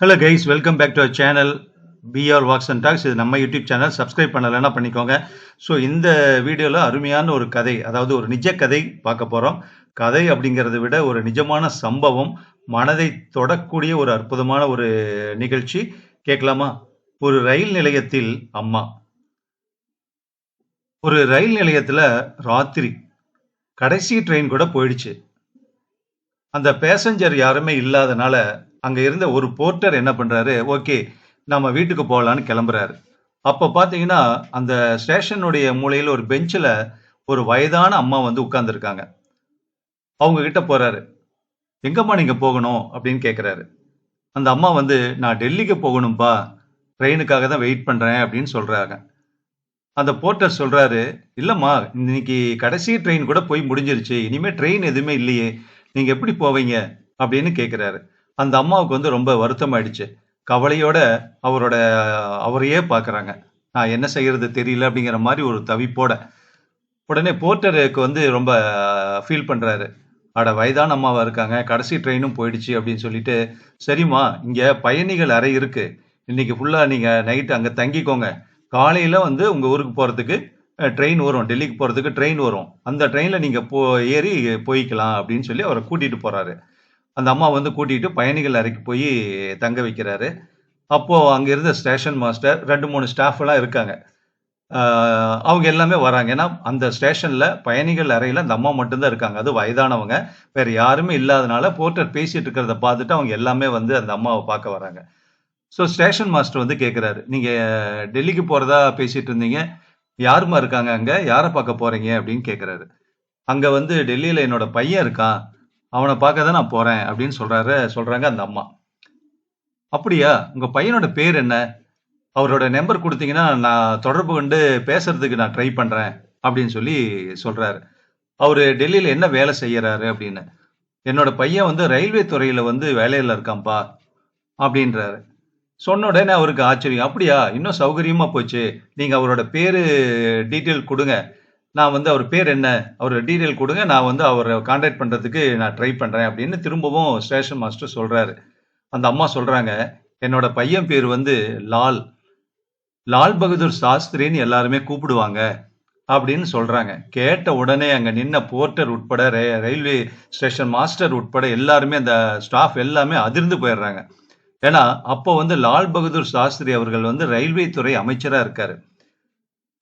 Hello guys welcome back to our channel P R walks and talks இது நம்ம YouTube channel subscribe பண்ணலைன்னா பண்ணிக்கோங்க. So இந்த வீடியோவில் அருமையான ஒரு கதை அதாவது ஒரு நிஜ கதை பார்க்க போகிறோம் கதை அப்படிங்கிறத விட ஒரு நிஜமான சம்பவம் மனதை தொடக்கூடிய ஒரு அற்புதமான ஒரு நிகழ்ச்சி. கேட்கலாமா? ஒரு ரயில் நிலையத்தில் அம்மா. ஒரு ரயில் நிலையத்தில் ராத்திரி. கடைசி ட்ரெயின் கூட போயிடுச்சு. அந்த பேசஞ்சர் யாருமே இல்லாதனால அங்கே இருந்த ஒரு போர்ட்டர் என்ன பண்ணுறாரு ஓகே நம்ம வீட்டுக்கு போகலான்னு கிளம்புறாரு. அப்போ பார்த்தீங்கன்னா அந்த ஸ்டேஷனுடைய மூலையில் ஒரு பெஞ்சில் ஒரு வயதான அம்மா வந்து உட்கார்ந்துருக்காங்க. அவங்க கிட்ட போகிறாரு எங்கம்மா நீங்கள் போகணும்? அப்படின்னு கேட்குறாரு அந்த அம்மா வந்து நான் டெல்லிக்கு போகணும்ப்பா ட்ரெயினுக்காக தான் வெயிட் பண்ணுறேன் அப்படின்னு சொல்கிறாங்க அந்த போர்ட்டர் சொல்கிறாரு இல்லைம்மா இன்னைக்கு கடைசி ட்ரெயின் கூட போய் முடிஞ்சிருச்சு. இனிமேல் ட்ரெயின் எதுவுமே இல்லையே. நீங்கள் எப்படி போவீங்க? அப்படின்னு கேட்குறாரு அந்த அம்மாவுக்கு வந்து ரொம்ப வருத்தம் ஆயிடுச்சு கவலையோட அவரோட அவரையே பார்க்குறாங்க. நான் என்ன செய்யறது தெரியல அப்படிங்கிற மாதிரி ஒரு தவிப்போட. உடனே போர்ட்டருக்கு வந்து ரொம்ப ஃபீல் பண்ணுறாரு அட வயதான அம்மாவா இருக்காங்க. கடைசி ட்ரெயினும் போயிடுச்சு அப்படின்னு சொல்லிட்டு சரிம்மா இங்கே பயணிகள் அறை இருக்கு. இன்னைக்கு ஃபுல்லாக நீங்கள் நைட் அங்கே தங்கிக்கோங்க. காலையில் வந்து உங்கள் ஊருக்கு போகிறதுக்கு ட்ரெயின் வரும். டெல்லிக்கு போகிறதுக்கு ட்ரெயின் வரும். அந்த ட்ரெயினில் நீங்கள் போ ஏறி போய்க்கலாம் அப்படின்னு சொல்லி அவரை கூட்டிகிட்டு போகிறாரு அந்த அம்மா வந்து கூட்டிகிட்டு பயணிகள் அறைக்கு போய் தங்க வைக்கிறாரு. அப்போது அங்கே இருந்த ஸ்டேஷன் மாஸ்டர் ரெண்டு மூணு ஸ்டாஃப்லாம் இருக்காங்க. அவங்க எல்லாமே வராங்க. ஏன்னா அந்த ஸ்டேஷனில் பயணிகள் அறையில் அந்த அம்மா மட்டும்தான் இருக்காங்க. அது வயதானவங்க. வேறு யாருமே இல்லாதனால போர்ட்டர் பேசிகிட்டு இருக்கிறத பார்த்துட்டு அவங்க எல்லாமே வந்து அந்த அம்மாவை பார்க்க வராங்க. ஸோ ஸ்டேஷன் மாஸ்டர் வந்து கேட்குறாரு நீங்கள் டெல்லிக்கு போகிறதா பேசிகிட்டு இருந்தீங்க. யாருமா இருக்காங்க அங்கே? யாரை பார்க்க போகிறீங்க அப்படின்னு கேட்குறாரு அங்கே வந்து டெல்லியில் என்னோட பையன் இருக்கான். அவனை பார்க்க தான் நான் போறேன் அப்படின்னு சொல்றாரு சொல்றாங்க அந்த அம்மா. அப்படியா? உங்க பையனோட பேர் என்ன? அவரோட நம்பர் கொடுத்தீங்கன்னா நான் தொடர்பு கொண்டு பேசுறதுக்கு நான் ட்ரை பண்றேன் அப்படின்னு சொல்லி சொல்றாரு. அவரு டெல்லியில என்ன வேலை செய்யறாரு அப்படின்னு. என்னோட பையன் வந்து ரயில்வே துறையில வந்து வேலையில இருக்கான்ப்பா அப்படின்றாரு. சொன்ன உடனே அவருக்கு ஆச்சரியம். அப்படியா? இன்னும் சௌகரியமா போச்சு. நீங்க அவரோட பேரு டீட்டெயில் கொடுங்க. நான் வந்து அவர் பேர் என்ன அவர் டீட்டெயில் கொடுங்க நான் வந்து அவரை காண்டாக்ட் பண்ணுறதுக்கு நான் ட்ரை பண்ணுறேன் அப்படின்னு திரும்பவும் ஸ்டேஷன் மாஸ்டர் சொல்கிறாரு அந்த அம்மா சொல்கிறாங்க என்னோட பையன் பேர் வந்து லால். லால் பகதூர் சாஸ்திரின்னு எல்லாருமே கூப்பிடுவாங்க அப்படின்னு சொல்கிறாங்க கேட்ட உடனே அங்கே நின்ன போர்ட்டர் உட்பட ரே- ரயில்வே ஸ்டேஷன் மாஸ்டர் உட்பட எல்லாருமே அந்த ஸ்டாஃப் எல்லாமே அதிர்ந்து போயிடுறாங்க. ஏன்னா அப்போ வந்து லால் பகதூர் சாஸ்திரி அவர்கள் வந்து ரயில்வே துறை அமைச்சராக இருக்காரு.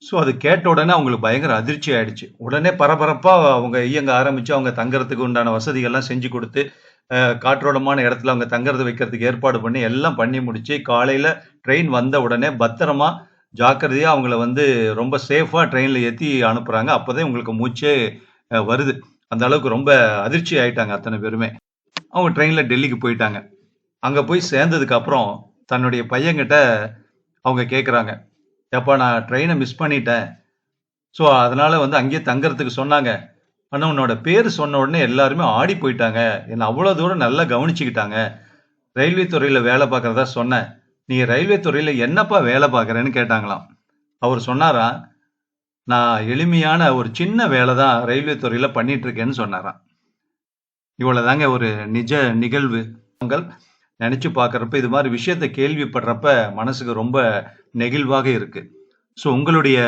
ஸோ அது கேட்ட உடனே அவங்களுக்கு பயங்கர அதிர்ச்சி ஆயிடுச்சு. உடனே பரபரப்பாக அவங்க இயங்க ஆரம்பித்து அவங்க தங்கறதுக்கு உண்டான வசதிகள்லாம் செஞ்சு கொடுத்து காற்றோடமான இடத்துல அவங்க தங்கறது வைக்கிறதுக்கு ஏற்பாடு பண்ணி எல்லாம் பண்ணி முடிச்சு காலையில் ட்ரெயின் வந்த உடனே பத்திரமா ஜாக்கிரதையாக அவங்கள வந்து ரொம்ப சேஃபாக ட்ரெயினில் ஏற்றி அனுப்புகிறாங்க அப்போதான் உங்களுக்கு மூச்சே வருது. அந்த அளவுக்கு ரொம்ப அதிர்ச்சி ஆயிட்டாங்க அத்தனை பேருமே. அவங்க ட்ரெயினில் டெல்லிக்கு போயிட்டாங்க. அங்கே போய் சேர்ந்ததுக்கு அப்புறம் தன்னுடைய பையன்கிட்ட அவங்க கேட்குறாங்க ஏப்பா நான் ட்ரெயினை மிஸ் பண்ணிட்டேன். ஸோ அதனால் வந்து அங்கேயே தங்கறதுக்கு சொன்னாங்க. ஆனால் உன்னோட பேர் சொன்ன உடனே எல்லாருமே ஆடி போயிட்டாங்க. என்னை அவ்வளோ தூரம் நல்லா கவனிச்சுக்கிட்டாங்க. ரயில்வே துறையில் வேலை பார்க்குறதா சொன்னேன். நீ ரயில்வே துறையில் என்னப்பா வேலை பார்க்குறேன்னு கேட்டாங்களாம். அவர் சொன்னாராம் நான் எளிமையான ஒரு சின்ன வேலை தான் ரயில்வே துறையில் பண்ணிகிட்ருக்கேன்னு சொன்னாராம் சொன்னாராம். இவ்வளவுதாங்க ஒரு நிஜ நிகழ்வு. உங்கள் நினைச்சு பார்க்குறப்ப இது மாதிரி விஷயத்தை கேள்விப்படுறப்ப மனசுக்கு ரொம்ப நெகிழ்வாக இருக்குது ஸோ உங்களுடைய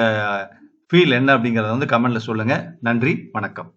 ஃபீல் என்ன அப்படிங்கிறத வந்து கமெண்டில் சொல்லுங்கள் நன்றி வணக்கம்.